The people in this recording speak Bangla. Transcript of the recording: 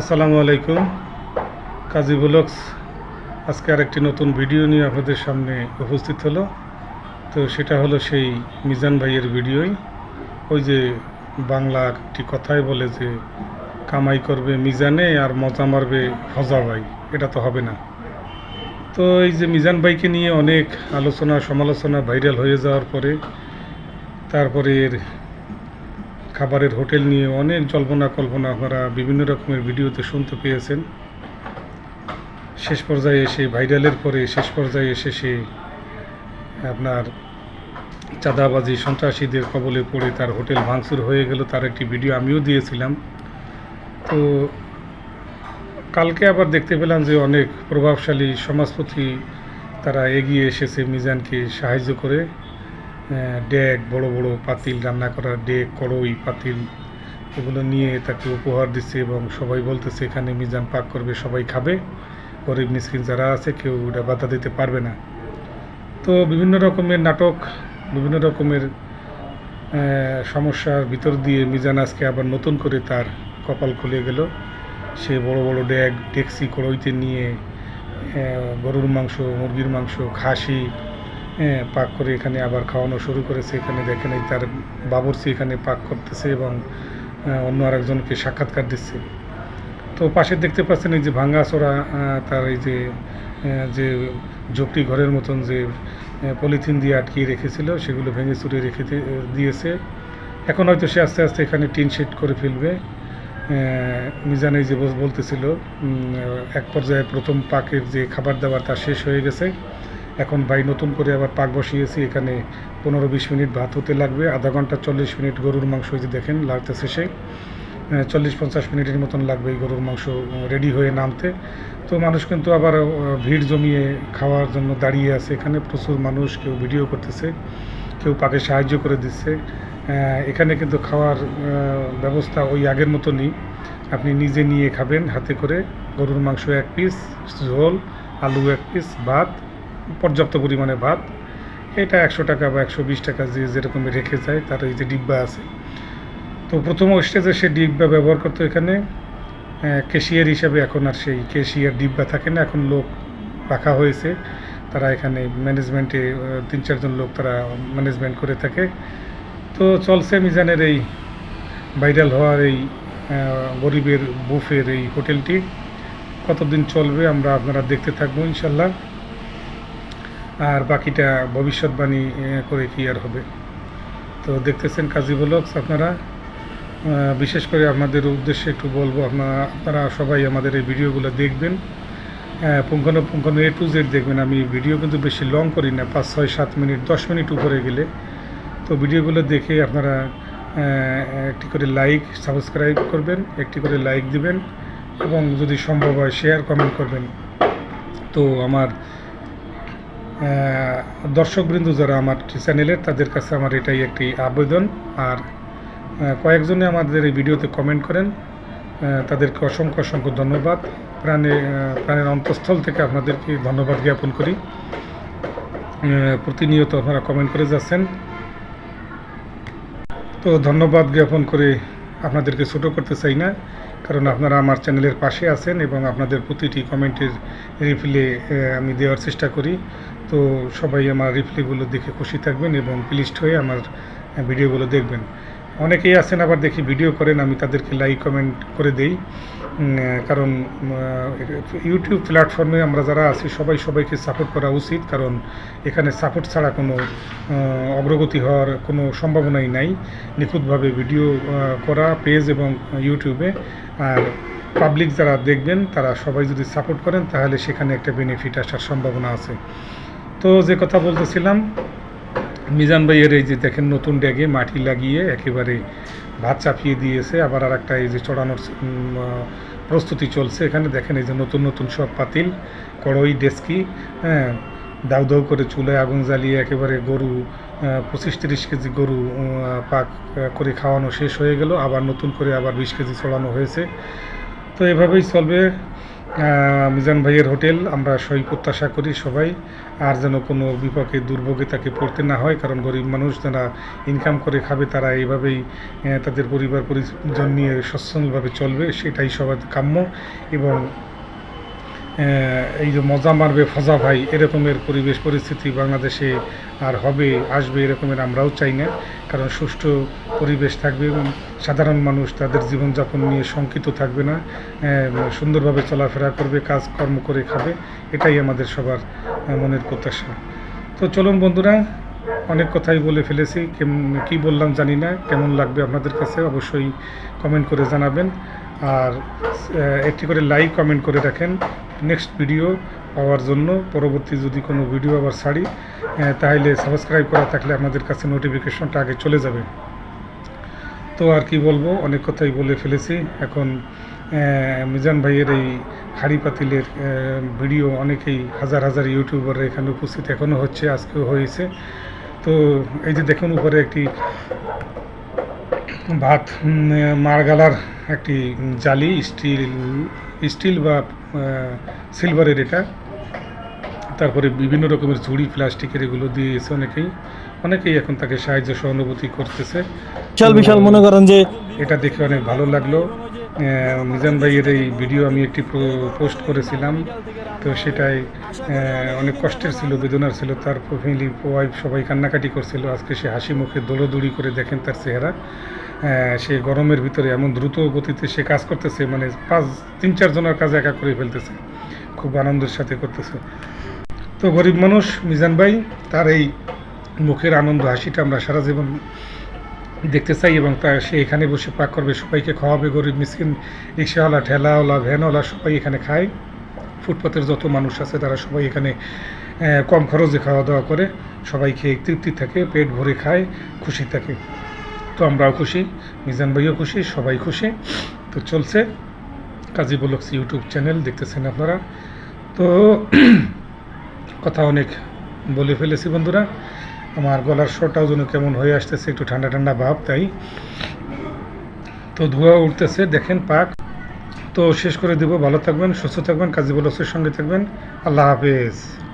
আসসালামু আলাইকুম। কাজী ব্লগস, আজকে আরেকটি নতুন ভিডিও নিয়ে আপনাদের সামনে উপস্থিত হলো। তো সেটা হলো সেই মিজান ভাইয়ের ভিডিওই। ওই যে বাংলা একটি কথাই বলে যে, কামাই করবে মিজানে আর মজা মারবে ফজা ভাই। এটা তো হবে না। তো এই যে মিজান ভাইকে নিয়ে অনেক আলোচনা সমালোচনা ভাইরাল হয়ে যাওয়ার পরে, তারপরে এর খাবারের হোটেল নিয়ে অনেক জল্পনা কল্পনা আপনারা বিভিন্ন রকমের ভিডিওতে শুনতে পেয়েছেন। শেষ পর্যায়ে এসে ভাইরালের পরে শেষ পর্যায়ে এসে সে আপনার চাঁদাবাজি, সন্ত্রাসীদের কবলে পড়ে তার হোটেল ভাঙচুর হয়ে গেল তার একটি ভিডিও আমিও দিয়েছিলাম। তো কালকে আবার দেখতে পেলাম যে অনেক প্রভাবশালী সমাজপতি তারা এগিয়ে এসেছে মিজানকে সাহায্য করে। ডেক, বড় বড় পাতিল রান্না করার ডেক, কড়ই, পাতিল, এগুলো নিয়ে তাকে উপহার দিচ্ছে এবং সবাই বলতেছে, এখানে মিজান পাক করবে, সবাই খাবে। গরিব মিসকিন যারা আছে, কেউ এটা বাধা দিতে পারবে না। তো বিভিন্ন রকমের নাটক, বিভিন্ন রকমের সমস্যার ভিতর দিয়ে মিজান আজকে আবার নতুন করে তার কপাল খুলে গেল। সে বড় বড় ডেক, ডেকসি, কড়ইতে নিয়ে গরুর মাংস, মুরগির মাংস, খাসি হ্যাঁ পাক করে এখানে আবার খাওয়ানো শুরু করেছে। এখানে দেখেন এই তার বাবরচি এখানে পাক করতেছে এবং অন্য আরেকজনকে সাক্ষাৎকার দিচ্ছে। তো পাশে দেখতে পাচ্ছেন এই যে ভাঙ্গাচোরা তার এই যে যে ঝোপড়ি ঘরের মতন যে পলিথিন দিয়ে আটকিয়ে রেখেছিল, সেগুলো ভেঙে চুরে রেখে দিয়েছে। এখন হয়তো সে আস্তে আস্তে এখানে টিন শেড করে ফেলবে। মিজান এই যে বল- বলতেছিল এক পর্যায়ে প্রথম পাকের যে খাবার দাবার তা শেষ হয়ে গেছে। এখন ভাই নতুন করে আবার পাক বসিয়েছি, এখানে পনেরো বিশ মিনিট ভাত হতে লাগবে, আধা ঘণ্টা চল্লিশ মিনিট গরুর মাংস যদি দেখেন লাগতে শেষে চল্লিশ পঞ্চাশ মিনিটের মতন লাগবে এই গরুর মাংস রেডি হয়ে নামতে। তো মানুষ কিন্তু আবার ভিড় জমিয়ে খাওয়ার জন্য দাঁড়িয়ে আছে এখানে, প্রচুর মানুষ, কেউ ভিডিও করতেছে, কেউ পাকে সাহায্য করে দিচ্ছে। এখানে কিন্তু খাওয়ার ব্যবস্থা ওই আগের মতনই। আপনি নিজে নিয়ে খাবেন হাতে করে, গরুর মাংস এক পিস ঝোল, আলু এক পিস ভাত পর্যাপ্ত পরিমাণে ভাত। এটা একশো টাকা বা একশো বিশ টাকা যে যেরকম রেখে যায়, তার এই যে ডিব্বা আছে। তো প্রথম স্টেজে সে ডিব্বা ব্যবহার করতো এখানে। কেশিয়ার হিসাবে এখন আর সেই কেশিয়ার ডিব্বা থাকে না, এখন লোক রাখা হয়েছে। তারা এখানে ম্যানেজমেন্টে তিন চারজন লোক তারা ম্যানেজমেন্ট করে থাকে। তো চলছে মিজানের এই ভাইরাল হওয়ার এই গরিবের বুফের এই হোটেলটি কতদিন চলবে আমরা আপনারা দেখতে থাকব ইনশাল্লাহ। আর বাকিটা ভবিষ্যৎবাণী করে কি আর হবে। তো দেখতেছেন কাজী ব্লগস, আপনারা বিশেষ করে আপনাদের উদ্দেশ্যে একটু বলব, আপনারা আপনারা সবাই আমাদের এই ভিডিওগুলো দেখবেন। পুঙ্খানুপুঙ্খানু এ টু জেড দেখবেন। আমি ভিডিও কিন্তু বেশি লং করি না, পাঁচ, ছয়, সাত মিনিট, দশ মিনিট উপরে গেলে। তো ভিডিওগুলো দেখে আপনারা একটি করে লাইক সাবস্ক্রাইব করবেন, একটি করে লাইক দিবেন এবং যদি সম্ভব হয় শেয়ার কমেন্ট করবেন। তো আমার দর্শকবৃন্দ যারা আমার চ্যানেলের তাদের কাছে আমার এটাই একটি আবেদন। আর কয়েকজনে আমাদের এই ভিডিওতে কমেন্ট করেন। তাদেরকে অসংখ্য অসংখ্য ধন্যবাদ। প্রাণে প্রাণের অন্তঃস্থল থেকে আপনাদেরকে ধন্যবাদ জ্ঞাপন করি। প্রতিনিয়ত আপনারা কমেন্ট করে যাচ্ছেন। তো ধন্যবাদ জ্ঞাপন করে আপনাদেরকে ছোটো করতে চাই না, কারণ আপনারা আমার চ্যানেলের পাশে আছেন এবং আপনাদের প্রতিটি কমেন্টের রিপ্লে আমি দেওয়ার চেষ্টা করি। তো সবাই আমার রিপ্লেগুলো দেখে খুশি থাকবেন এবং প্লিস্ট হয়ে আমার ভিডিওগুলো দেখবেন। অনেকেই আছেন, আবার দেখি ভিডিও করেন, আমি তাদেরকে লাইক কমেন্ট করে দেই। কারণ ইউটিউব প্ল্যাটফর্মে আমরা যারা আছি, সবাই সবাইকে সাপোর্ট করা উচিত, কারণ এখানে সাপোর্ট ছাড়া কোনো অগ্রগতি হওয়ার কোনো সম্ভাবনাই নাই। নিখুঁতভাবে ভিডিও করা পেজ এবং ইউটিউবে আর পাবলিক যারা দেখবেন, তারা সবাই যদি সাপোর্ট করেন, তাহলে সেখানে একটা বেনিফিট আসার সম্ভাবনা আছে। তো যে কথা বলতেছিলাম মিজান ভাইয়ের এই যে দেখেন নতুন ড্যাগে মাটি লাগিয়ে একেবারে ভাত চাপিয়ে দিয়েছে, আবার আর একটা এই যে চড়ানোর প্রস্তুতি চলছে। এখানে দেখেন এই যে নতুন নতুন সব পাতিল, কড়ই, ডেস্কি হ্যাঁ দাউ দাউ করে চুলায় আগুন জ্বালিয়ে একেবারে গরু পঁচিশ তিরিশ কেজি গরু পাক করে খাওয়ানো শেষ হয়ে গেল। আবার নতুন করে আবার বিশ কেজি চড়ানো হয়েছে। তো এভাবেই চলবে। মিজান ভাইয়ের হোটেল, আমরা সই প্রত্যাশা করি সবাই, আর যেন কোনো বিপকে দুর্ভোগে তাকে পড়তে না হয়, কারণ গরিব মানুষ যারা ইনকাম করে খাবে, তারা এইভাবেই তাদের পরিবার পরিজন নিয়ে সচ্ছন্দভাবে চলবে, সেটাই সবার কাম্য। এবং এই যে মজা মারবে ফজা ভাই, এরকমের পরিবেশ, পরিস্থিতি বাংলাদেশে আর হবে, আসবে এরকমের আমরাও চাই না। কারণ সুষ্ঠু পরিবেশ থাকবে এবং সাধারণ মানুষ তাদের জীবনযাপন নিয়ে শঙ্কিত থাকবে না। সুন্দরভাবে চলাফেরা করবে, কাজকর্ম করে খাবে, এটাই আমাদের সবার মনের প্রত্যাশা। তো চলুন বন্ধুরা, অনেক কথাই বলে ফেলেছি কী বললাম জানি না, কেমন লাগবে আপনাদের কাছে অবশ্যই কমেন্ট করে জানাবেন। আর একটি করে লাইক কমেন্ট করে রাখেন নেক্সট ভিডিও পাওয়ার জন্য। পরবর্তী যদি কোনো ভিডিও আবার ছাড়ি তাহলে সাবস্ক্রাইব করা থাকলে আমাদের কাছে নোটিফিকেশনটা আগে চলে যাবে। তো আর কি বলব, অনেক কথাই বলে ফেলেছি। এখন মিজান ভাইয়ের এই হাড়ি পাতিলের ভিডিও অনেকেই, হাজার হাজার ইউটিউবার এখানে উপস্থিত এখনও হচ্ছে, আজকেও হয়েছে। তো এই যে দেখুন উপরে একটি ভাত মারগালার একটি জালি স্টিল স্টিল বা সিলভারের এটা। তারপরে বিভিন্ন রকমের ঝুড়ি প্লাস্টিকের এগুলো দিয়েছে অনেকেই অনেকেই এখন তাকে সাহায্য সহানুভূতি করতেছে। বিশাল বিশাল মনে করেন যে এটা দেখে অনেক ভালো লাগল। মিজান ভাইয়ের এই ভিডিও আমি একটি পোস্ট করেছিলাম। তো সেটাই অনেক কষ্টের ছিল বেদনার ছিল তার ফ্যামিলি ওয়াইফ সবাই কান্নাকাটি করছিল। আজকে সে হাসি মুখে দৌড়দৌড়ি করে দেখেন তার চেহারা। সে গরমের ভিতরে এমন দ্রুত গতিতে সে কাজ করতেছে মানে পাঁচ, তিন চারজনের কাজ একা করে ফেলতেছে। খুব আনন্দের সাথে করতেছে। তো গরিব মানুষ, মিজান ভাই, তার এই মুখের আনন্দ, হাসিটা আমরা সারা জীবন দেখতে চাই এবং তা সে এখানে বসে পাক করবে, সবাইকে খাওয়াবে, গরিব, মিসকিন, রিক্সাওয়ালা, ঠেলাওয়ালা, ভ্যানওয়ালা সবাই এখানে খায়। ফুটপাতের যত মানুষ আছে, তারা সবাই এখানে কম খরচে খাওয়া দাওয়া করে, সবাই খেয়ে তৃপ্তি থাকে, পেট ভরে খায়, খুশি থাকে। আমরাও খুশি, মিজান ভাইও খুশি, সবাই খুশি। তো চলছে কাজী বলক্স ইউটিউব চ্যানেল, দেখতেছেন আপনারা। তো কথা অনেক বলে ফেলেছি বন্ধুরা। আমার গলার স্বরটাও যেন কেমন হয়ে আসতেছে, একটু ঠান্ডা ঠান্ডা ভাব তাই। তো ধোঁয়া উঠতেছে, দেখেন পাক। তো শেষ করে দেব, ভালো থাকবেন, সুস্থ থাকবেন, কাজী বলক্সের সঙ্গে থাকবেন। আল্লাহ হাফেজ।